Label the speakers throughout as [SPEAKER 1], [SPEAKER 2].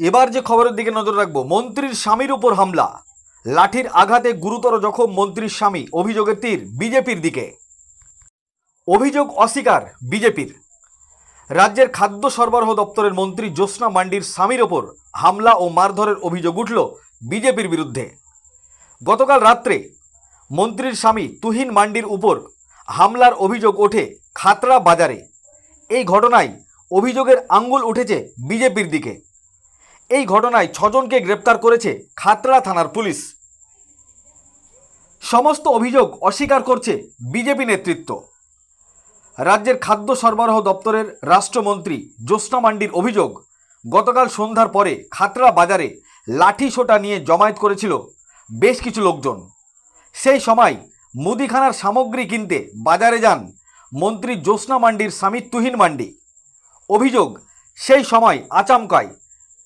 [SPEAKER 1] এবার যে খবরের দিকে নজর রাখব, মন্ত্রীর স্বামীর উপর হামলা। লাঠির আঘাতে গুরুতর জখম মন্ত্রীর স্বামী, অভিযোগের তীর বিজেপির দিকে। অভিযোগ অস্বীকার বিজেপির। রাজ্যের খাদ্য সরবরাহ দপ্তরের মন্ত্রী জ্যোৎস্না মান্ডির স্বামীর ওপর হামলা ও মারধরের অভিযোগ উঠল বিজেপির বিরুদ্ধে। গতকাল রাত্রে মন্ত্রীর স্বামী তুহিন মান্ডির উপর হামলার অভিযোগ ওঠে খাতড়া বাজারে। এই ঘটনায় অভিযোগের আঙ্গুল উঠেছে বিজেপির দিকে। এই ঘটনায় ছজনকে গ্রেপ্তার করেছে খাতড়া থানার পুলিশ। সমস্ত অভিযোগ অস্বীকার করছে বিজেপি নেতৃত্ব। রাজ্যের খাদ্য সরবরাহ দপ্তরের রাষ্ট্রমন্ত্রী জ্যোৎস্না মান্ডির অভিযোগ, গতকাল সন্ধ্যার পরে খাতড়া বাজারে লাঠি সোটা নিয়ে জমায়েত করেছিল বেশ কিছু লোকজন। সেই সময় মুদিখানার সামগ্রী কিনতে বাজারে যান মন্ত্রী জ্যোৎস্না মান্ডির স্বামী তুহিন মান্ডি। অভিযোগ, সেই সময় আচামকায়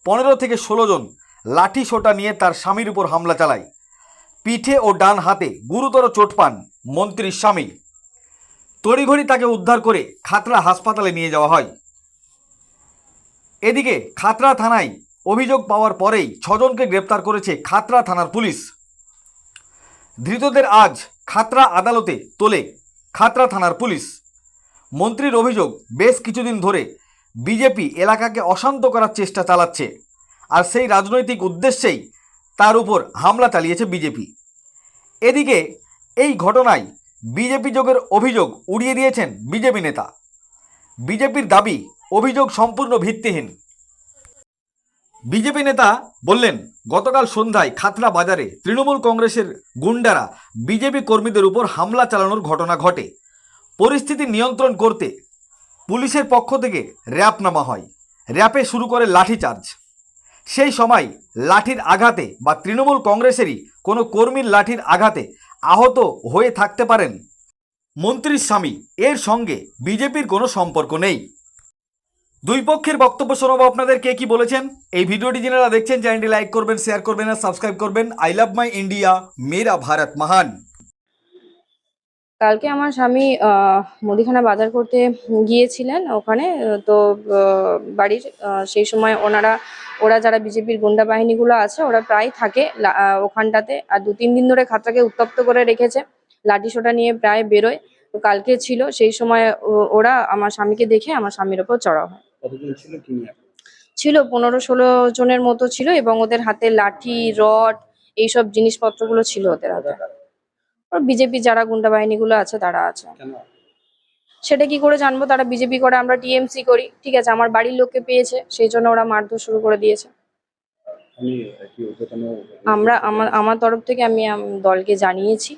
[SPEAKER 1] পনেরো থেকে ষোলো জন লাঠি সোটা নিয়ে তার স্বামীর উপর হামলা চালায়। পিঠে ও ডান হাতে গুরুতর চোট পান মন্ত্রীর স্বামী। তড়িঘড়ি তাকে উদ্ধার করে খাতড়া হাসপাতালে নিয়ে যাওয়া হয়। এদিকে খাতড়া থানায় অভিযোগ পাওয়ার পরেই ছজনকে গ্রেপ্তার করেছে খাতড়া থানার পুলিশ। ধৃতদের আজ খাতড়া আদালতে তোলে খাতড়া থানার পুলিশ। মন্ত্রীর অভিযোগ বেশ কিছুদিন ধরে বিজেপি এলাকাকে অশান্ত করার চেষ্টা চালাচ্ছে আর সেই রাজনৈতিক উদ্দেশ্যেই তার উপর হামলা চালিয়েছে বিজেপি। এদিকে এই ঘটনায় বিজেপি যোগের অভিযোগ উড়িয়ে দিয়েছেন বিজেপি নেতা। বিজেপির দাবি অভিযোগ সম্পূর্ণ ভিত্তিহীন। বিজেপি নেতা বললেন, গতকাল সন্ধ্যায় খাতড়া বাজারে তৃণমূল কংগ্রেসের গুন্ডারা বিজেপি কর্মীদের উপর হামলা চালানোর ঘটনা ঘটে। পরিস্থিতি নিয়ন্ত্রণ করতে পুলিশের পক্ষ থেকে র্যাপ নামা হয়। র্যাপে শুরু করে লাঠিচার্জ সেই সময় লাঠির আঘাতে বা তৃণমূল কংগ্রেসেরই কোনো কর্মীর লাঠির আঘাতে আহত হয়ে থাকতে পারেন মন্ত্রীর স্বামী। এর সঙ্গে বিজেপির কোনো সম্পর্ক নেই। দুই পক্ষের বক্তব্য শোনাবো আপনাদের। কে কি বলেছেন? এই ভিডিওটি যারা দেখছেন, চ্যানেলটি লাইক করবেন, শেয়ার করবেন আর সাবস্ক্রাইব করবেন। আই লাভ মাই ইন্ডিয়া, মেরা ভারত মহান।
[SPEAKER 2] কালকে আমার স্বামী আহ, মুদিখানা বাজার করতে গিয়েছিলেন ওখানে তো বাড়ির সেই সময় ওনারা ওরা যারা বিজেপির গুন্ডা বাহিনীগুলো আছে ওরা প্রায় থাকে ওখানটাতে আর দু তিন দিন ধরে খাতটাকে উত্তপ্ত করে রেখেছে লাঠি সোটা নিয়ে প্রায় বেরোয় তো কালকে ছিল সেই সময় ওরা আমার স্বামীকে দেখে আমার স্বামীর ওপর চড়া হয়।
[SPEAKER 3] ছিল
[SPEAKER 2] ছিল পনেরো ষোলো জনের মতো ছিল এবং ওদের হাতে লাঠি রড এইসব জিনিসপত্রগুলো ছিল ওদের হাতে। বিজেপি যারা গুন্ডা বাহিনীগুলো আছে তারা আছে। সেটা কি করে জানব? তারা বিজেপি করে আমরা টিএমসি করি। ঠিক আছে আমার বাড়ির লোককে পেয়েছে সেই জন্য ওরা মারধর শুরু করে দিয়েছে।
[SPEAKER 3] আমি কি ঊর্ধ্বতন
[SPEAKER 2] আমরা আমার আমার তরফ থেকে আমি দলকে জানিয়েছি।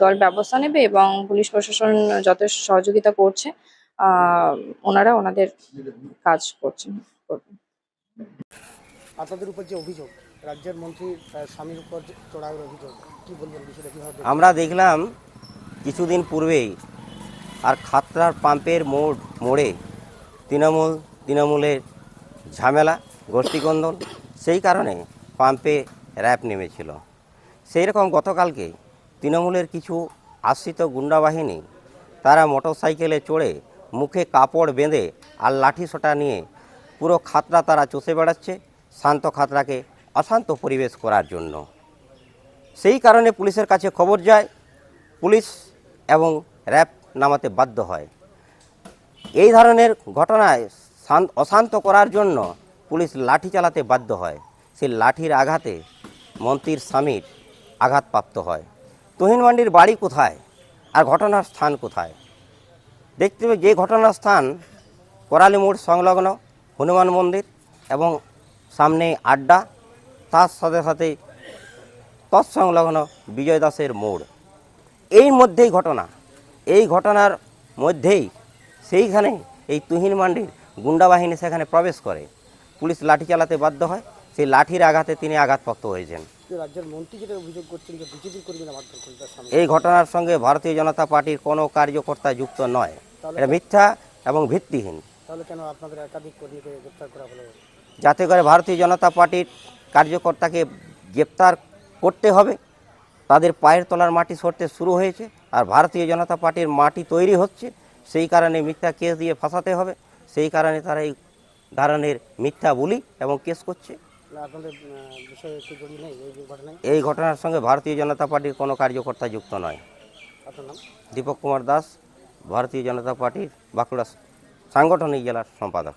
[SPEAKER 2] দল ব্যবস্থা নেবে এবং পুলিশ প্রশাসন যথেষ্ট সহযোগিতা করছে। আহ, ওনারা ওনাদের কাজ করছেন করবেন।
[SPEAKER 4] আপনাদের উপর যে অভিযোগ রাজ্যের মন্ত্রী স্বামীর উপর চড়াওয়ের অভিযোগ। কি বলবেন বিষয়টা, কীভাবে?
[SPEAKER 5] আমরা দেখলাম কিছুদিন পূর্বেই আর খাতরার পাম্পের মোড়, মোড়ে তৃণমূল, তৃণমূলের ঝামেলা গোষ্ঠীকন্দল সেই কারণে পাম্পে র্যাপ নেমেছিল। সেই রকম গতকালকে তৃণমূলের কিছু আশ্রিত গুন্ডা বাহিনী, তারা মোটরসাইকেলে চড়ে মুখে কাপড় বেঁধে আর লাঠি সোটা নিয়ে পুরো খাতরা তারা চষে বেড়াচ্ছে। শান্ত খাতড়াকে অশান্ত পরিবেশ করার জন্য। সেই কারণে পুলিশের কাছে খবর যায়, পুলিশ এবং র্যাব নামাতে বাধ্য হয়। এই ধরনের ঘটনায় শান্ত, অশান্ত করার জন্য পুলিশ লাঠি চালাতে বাধ্য হয়। সেই লাঠির আঘাতে মন্ত্রীর স্বামীর আঘাতপ্রাপ্ত হয়। তুহিন মান্ডির বাড়ি কোথায় আর ঘটনার স্থান কোথায়? দেখতে হবে যে ঘটনার স্থান করালি মোড় সংলগ্ন হনুমান মন্দির এবং সামনে আড্ডা তার সাথে সাথে তৎসংলগ্ন বিজয় দাসের মোড়। এই মধ্যেই ঘটনা। এই ঘটনার মধ্যেই সেইখানে এই তুহিন মান্ডির গুন্ডা বাহিনী সেখানে প্রবেশ করে। পুলিশ লাঠি চালাতে বাধ্য হয়। সেই লাঠির আঘাতে তিনি আঘাতপ্রাপ্ত হয়েছেন।
[SPEAKER 4] যে রাজ্যের মন্ত্রী যেটা অভিযোগ করছেন যে বিজেপি কর্মীরা মারধর করে
[SPEAKER 5] এই ঘটনার সঙ্গে ভারতীয় জনতা পার্টির কোনো কার্যকর্তা যুক্ত নয়। এটা মিথ্যা এবং ভিত্তিহীন।
[SPEAKER 4] তাহলে কেন আপনাদের একাধিক কর্মীকে গ্রেপ্তার করা হলো?
[SPEAKER 5] যাতে করে ভারতীয় জনতা পার্টির কার্যকর্তাকে গ্রেপ্তার করতে হবে। তাদের পায়ের তলার মাটি সরতে শুরু হয়েছে আর ভারতীয় জনতা পার্টির মাটি তৈরি হচ্ছে। সেই কারণে মিথ্যা কেস দিয়ে ফাঁসাতে হবে। সেই কারণে তারা এই ধরনের মিথ্যা বলি এবং কেস করছে।
[SPEAKER 4] এই
[SPEAKER 5] ঘটনার সঙ্গে ভারতীয় জনতা পার্টির কোনো কার্যকর্তা যুক্ত নয়। দীপক কুমার দাস ভারতীয় জনতা পার্টির বাঁকুড়া সাংগঠনিক জেলার সম্পাদক।